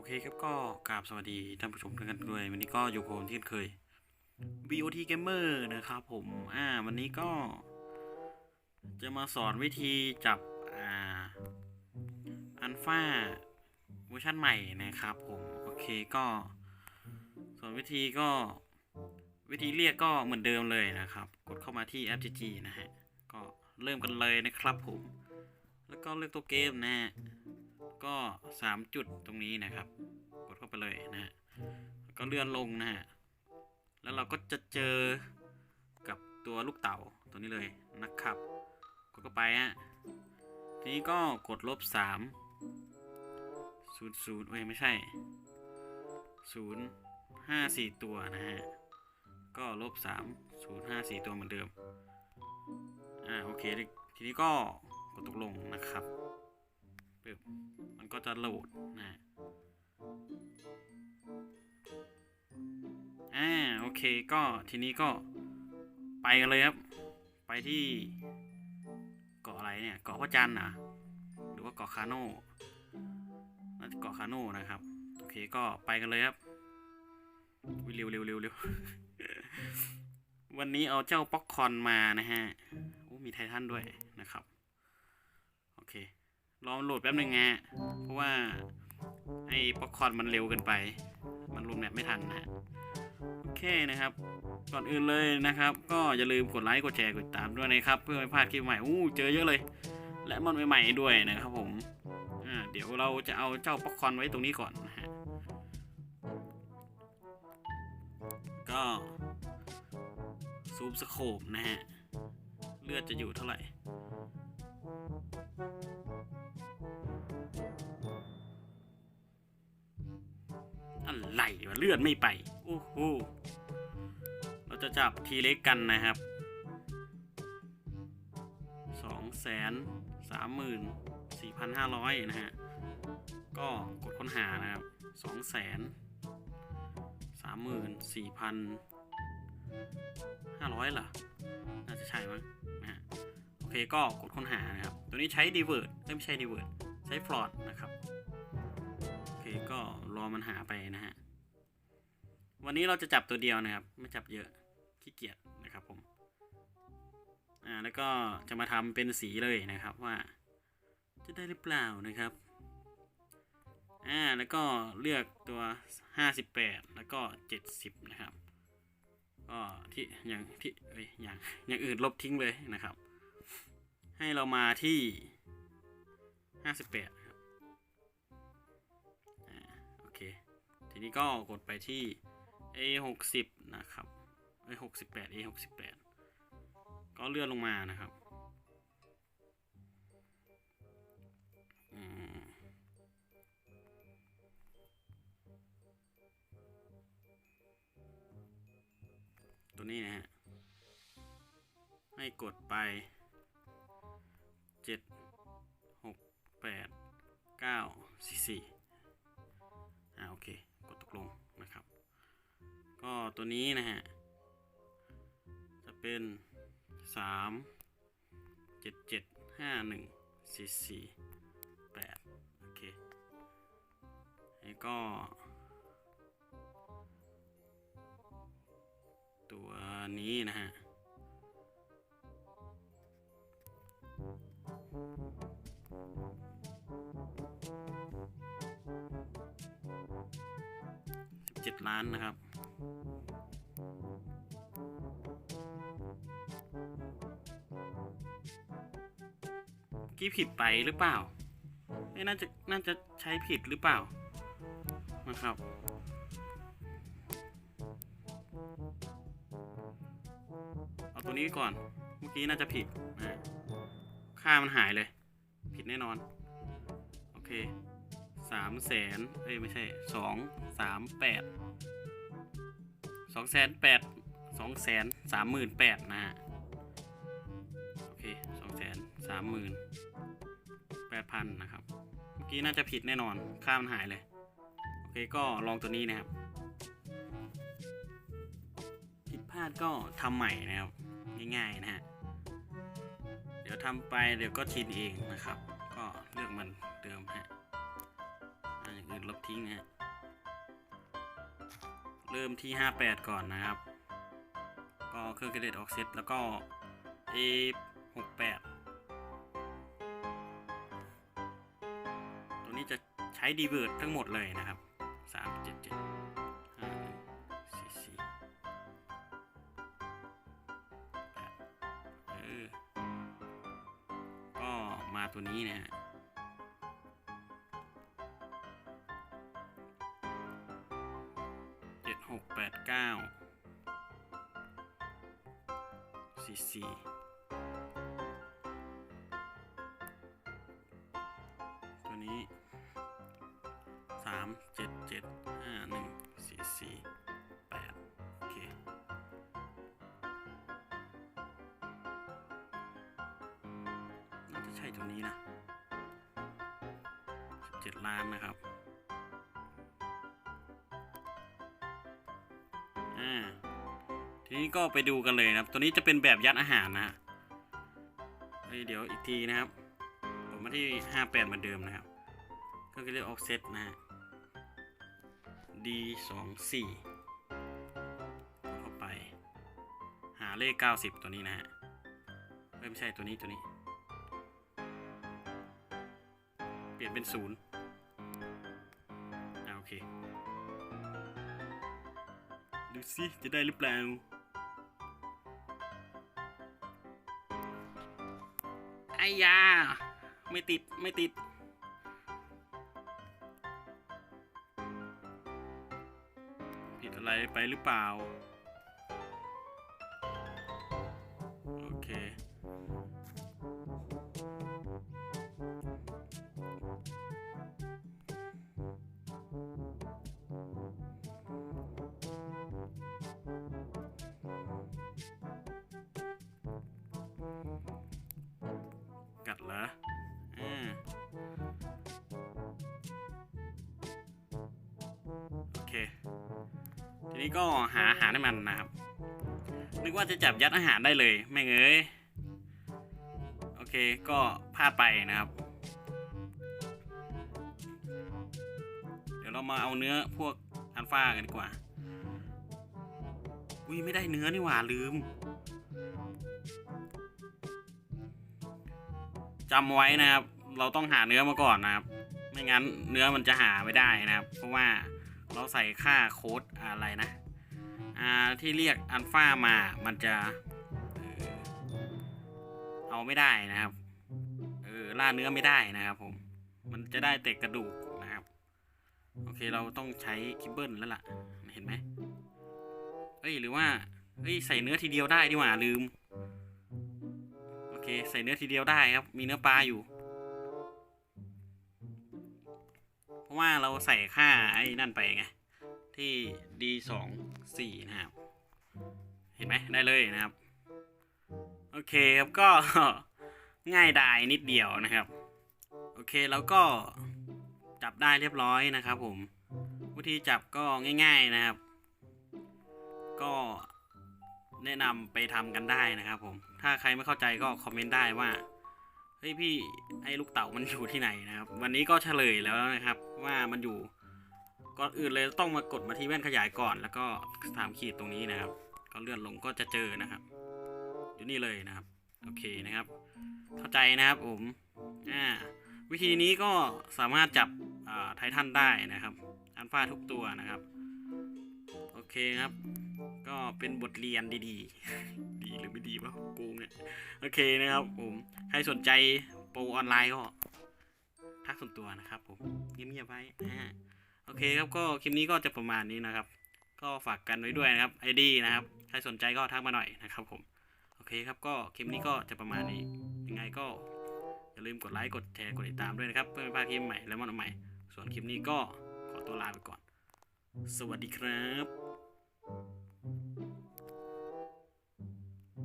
โอเคครับก็กราบสวัสดีท่านผู้ชมทุกท่านด้วย วันนี้ก็อยู่กับผมที่เคย BOT Gamer นะครับผมอ่าวันนี้ก็ จะมาสอนวิธีจับอ่าอันฟ้าเวอร์ชันใหม่นะครับผมโอเคก็สอนวิธีก็วิธีเรียกก็เหมือนเดิมเลยนะครับ กดเข้ามาที่ FGG นะฮะก็เริ่มกันเลยนะครับผม แล้วก็เลือกตัวเกมนะฮะ ก็สามจุดตรงนี้นะครับ กดเข้าไปเลยนะฮะก็เลื่อนลงนะฮะแล้วเราก็จะเจอกับตัวลูกเต่าตัวนี้เลยนะครับ กดเข้าไปฮะทีนี้ก็กดลบสามศูนย์ศูนย์เอ้ยไม่ใช่ศูนย์ห้าสี่ตัวนะฮะก็ลบสามศูนย์ห้าสี่ตัวเหมือนเดิมอ่าโอเคทีนี้ก็กดตกลงนะครับ ปึ๊บมันก็จะโหลดนะอ่าโอเคก็ทีนี้ก็ไปกันเลยครับ ไปที่เกาะอะไรเนี่ย เกาะพระจันทร์นะหรือว่าเกาะคาโน่น่าจะเกาะคาโน่นะครับ โอเคก็ไปกันเลยครับวิเร็วเร็วเร็วเร็ววันนี้เอาเจ้าป๊อกคอนมานะฮะ โอ้มีไททันด้วยนะครับ โอเค รอมันโหลดแป๊บหนึ่งไงเพราะว่าไอ้ป๊อปคอร์นมันเร็วเกินไป มันรวมแมปไม่ทันนะฮะโอเคนะครับ ก่อนอื่นเลยนะครับ ก็อย่าลืมกดไลค์กดแชร์กดติดตามด้วยนะครับ เพื่อไม่พลาดคลิปใหม่อู้เจอเยอะเลย และมันใหม่ๆด้วยนะครับผมอ่าเดี๋ยวเราจะเอาเจ้าป๊อปคอร์นไว้ตรงนี้ก่อนนะฮะก็ซูมสโคปนะฮะ เลือดจะอยู่เท่าไหร่ เลือดไม่ไป โอ้โห เราจะจับทีเล็กกันนะครับสองแสนสามหมื่นสี่พันห้าร้อยนะฮะ ก็กดค้นหานะครับสองแสนสามหมื่นสี่พันห้าร้อยเหรอ น่าจะใช่มั้งนะฮะโอเคก็กดค้นหานะครับ ตัวนี้ใช้ดีเวิร์ดไม่ใช่ดีเวิร์ดใช้ฟลอตนะครับ โอเคก็รอมันหาไปนะฮะ วันนี้เราจะจับตัวเดียวนะครับ ไม่จับเยอะขี้เกียจนะครับผม อ่าแล้วก็จะมาทำเป็นสีเลยนะครับว่า จะได้หรือเปล่านะครับ อ่าแล้วก็เลือกตัว 58 แล้วก็ 70 นะครับ ก็ที่อย่างที่เอ้ยอย่างอย่างอื่นลบทิ้งเลยนะครับ ให้เรามาที่ 58นะครับ อ่าโอเค ทีนี้ก็กดไปที่ A 6 0นะครับเอ้ย68 A 68ก็เลื่อนลงมานะครับตัวนี้นะฮะ ให้กดไป 7 6 8 9 4 4 ก็ตัวนี้นะฮะ จะเป็นสามเจ็ดเจ็ดห้าหนึ่งสี่สี่แปดโอเคแล้วก็ ตัวนี้นะฮะเจ็ดล้านนะครับ กี้ผิดไปหรือเปล่าไม่น่าจะน่าจะใช้ผิดหรือเปล่านะครับ เอาตัวนี้ก่อน เมื่อกี้น่าจะผิดนะค่ามันหายเลย ผิดแน่นอน โอเคสามแสนเอ้ย ไม่ใช่สองสามแปดสองแสนแปดสองแสนสามหมื่นแปดนะโอเคสองแสนสามหมื่น พันนะครับ เมื่อกี้น่าจะผิดแน่นอน ค่ามันหายเลย โอเคก็ลองตัวนี้นะครับ ผิดพลาดก็ทำใหม่นะครับ ง่ายๆนะฮะ เดี๋ยวทำไปเดี๋ยวก็ชินเองนะครับ ก็เลือกมันเดิมฮะอ่าอย่างอื่นลบทิ้งนะฮะ เริ่มที่ 58 ก่อนนะครับ ก็เครื่องกระเด็ดออกเซตแล้วก็ A 68 ช้ดีเวิร์ดทั้งหมดเลยนะครับ 3 7 7 5 1 4 4เออก็มาตัวนี้นะฮะเจ็ดหกแปดเก้าสี่สี่ตัวนี้ สี่แปดโอเค น่าจะใช่ตัวนี้นะสิบเจ็ดล้านนะครับ อ่า ทีนี้ก็ไปดูกันเลยนะครับ ตัวนี้จะเป็นแบบยัดอาหารนะเฮ้ยเดี๋ยวอีกทีนะครับ ผมมาที่ 58เหมือนเดิมนะครับ ก็เรียกออกเซตนะฮะ D 2 4 เข้าไป หาเลข 90 ตัวนี้นะฮะไม่ใช่ตัวนี้ตัวนี้ เปลี่ยนเป็นศูนย์อ่าโอเค ดูสิจะได้หรือเปล่าไอ้ยา ไม่ติด ไม่ติด ไปหรือเปล่า โอเค กัดเหรอ นี้ก็หาอาหารให้มันนะครับ นึกว่าจะจับยัดอาหารได้เลยแม่งเอ้ยโอเคก็พลาดไปนะครับ เดี๋ยวเรามาเอาเนื้อพวกอัลฟากันดีกว่า อุ้ยไม่ได้เนื้อนี่หว่าลืมจำไว้นะครับ เราต้องหาเนื้อมาก่อนนะครับ ไม่งั้นเนื้อมันจะหาไม่ได้นะครับ เพราะว่าเราใส่ค่าโค้ด อะไรนะอ่าที่เรียกอัลฟามา มันจะเออเอาไม่ได้นะครับ เออล่าเนื้อไม่ได้นะครับผม มันจะได้แต่กระดูกนะครับ โอเคเราต้องใช้คิบเบิลแล้วล่ะ เห็นไหมเอ้ยหรือว่าเอ้ยใส่เนื้อทีเดียวได้ดีกว่าลืม โอเคใส่เนื้อทีเดียวได้ครับ มีเนื้อปลาอยู่ เพราะว่าเราใส่ค่าไอ้นั่นไปไง ที่ D สองสี่นะครับ เห็นไหมได้เลยนะครับ โอเคครับก็ง่ายดายนิดเดียวนะครับ โอเคแล้วก็จับได้เรียบร้อยนะครับ ผมวิธีจับก็ง่าย ๆนะครับ ก็แนะนำไปทำกันได้นะครับ ผม ถ้าใครไม่เข้าใจก็คอมเมนต์ได้ว่าเฮ้ยพี่ไอ้ลูกเต่ามันอยู่ที่ไหนนะครับ วันนี้ก็เฉลยแล้วนะครับ ว่ามันอยู่ ก่อนอื่นเลยต้องมากดมาที่แว่นขยายก่อน แล้วก็สามขีดตรงนี้นะครับ ก็เลื่อนลงก็จะเจอนะครับ อยู่นี่เลยนะครับ โอเคนะครับ เข้าใจนะครับผมอ่าวิธีนี้ก็สามารถจับไททันได้นะครับ อันฟ้าทุกตัวนะครับ โอเคครับ ก็เป็นบทเรียนดีๆ ดีหรือไม่ดีวะโกงเนี่ยโอเคนะครับผมใครสนใจโปรออนไลน์ก็ทักส่วนตัวนะครับผมเงียบๆไว้นะฮะ โอเคครับก็คลิปนี้ก็จะประมาณนี้นะครับ ก็ฝากกันไว้ด้วยนะครับไอดีนะครับ ใครสนใจก็ทักมาหน่อยนะครับผม โอเคครับก็คลิปนี้ก็จะประมาณนี้ ยังไงก็อย่าลืมกดไลค์กดแชร์กดติดตามด้วยนะครับ เพื่อไม่พลาดคลิปใหม่และมันใหม่ ส่วนคลิปนี้ก็ขอตัวลาไปก่อน สวัสดีครับ